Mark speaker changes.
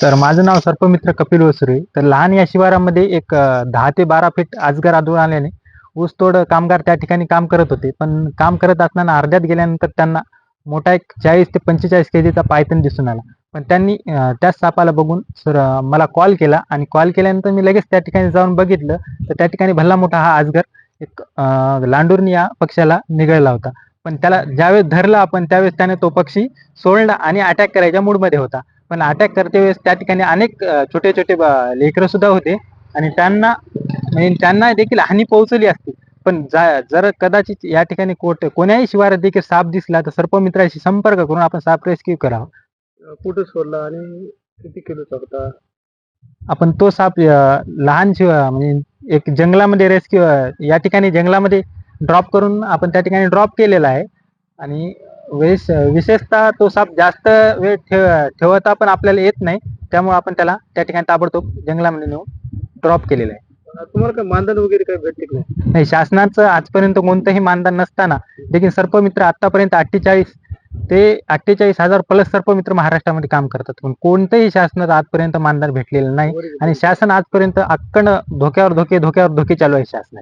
Speaker 1: तर माझं नाव सर्पमित्र कपिल वसुरे तर लहान या शिवारामध्ये एक दहा ते बारा फीट आजगार आदळून आल्याने ऊसतोड कामगार त्या ठिकाणी काम करत होते. पण काम करत असताना अर्ध्यात गेल्यानंतर त्यांना मोठा एक चाळीस ते पंचेचाळीस केजीचा पायथन दिसून आला. पण त्यांनी त्याच सापाला बघून सर मला कॉल केला आणि कॉल केल्यानंतर मी लगेच त्या ठिकाणी जाऊन बघितलं. तर त्या ठिकाणी भल्ला मोठा हा आजगर एक अ, लांडूरनी या पक्षाला निगळला होता. पण त्याला ज्यावेळेस धरला आपण त्यावेळेस त्याने तो पक्षी सोडला आणि अटॅक करायच्या मूडमध्ये होता. पण अटॅक करते वेळेस त्या ठिकाणी अनेक छोटे छोटे लेकरं सुद्धा होते. आणि त्यांना म्हणजे त्यांना देखील हानी पोहोचली असती. पण जा- जर कदाचित या ठिकाणी कोट कोण्याही शिवारात देखील साप दिसला तर सर्पमित्राशी संपर्क करून आपण साप रेस्क्यू करावा.
Speaker 2: कुठं सोडला आणि किती किलोचा होता
Speaker 1: आपण तो साप लहान शिव म्हणजे एक जंगलामध्ये रेस्क्यू या ठिकाणी जंगलामध्ये ड्रॉप करून आपण त्या ठिकाणी ड्रॉप केलेला आहे. आणि वेस विशेषतः तो साप जास्त वेळ ठेव ठेवता पण आपल्याला येत नाही. त्यामुळे आपण त्याला त्या ठिकाणी ताबडतोब जंगलामध्ये नेऊन ड्रॉप केलेला आहे.
Speaker 2: तुम्हाला काय मानधन वगैरे काय भेटते की नाही?
Speaker 1: नाही शासनाचं आजपर्यंत कोणतंही मानधन नसताना देखील सर्पमित्र आतापर्यंत अठ्ठेचाळीस ते अठ्ठेचाळीस हजार प्लस सर्पमित्र महाराष्ट्रामध्ये काम करतात. पण कोणतंही शासनाचं आजपर्यंत मानधन भेटलेलं नाही. आणि शासन आजपर्यंत अक्कन धोक्यावर धोके धोक्यावर धोके चालू आहे शासनाचे.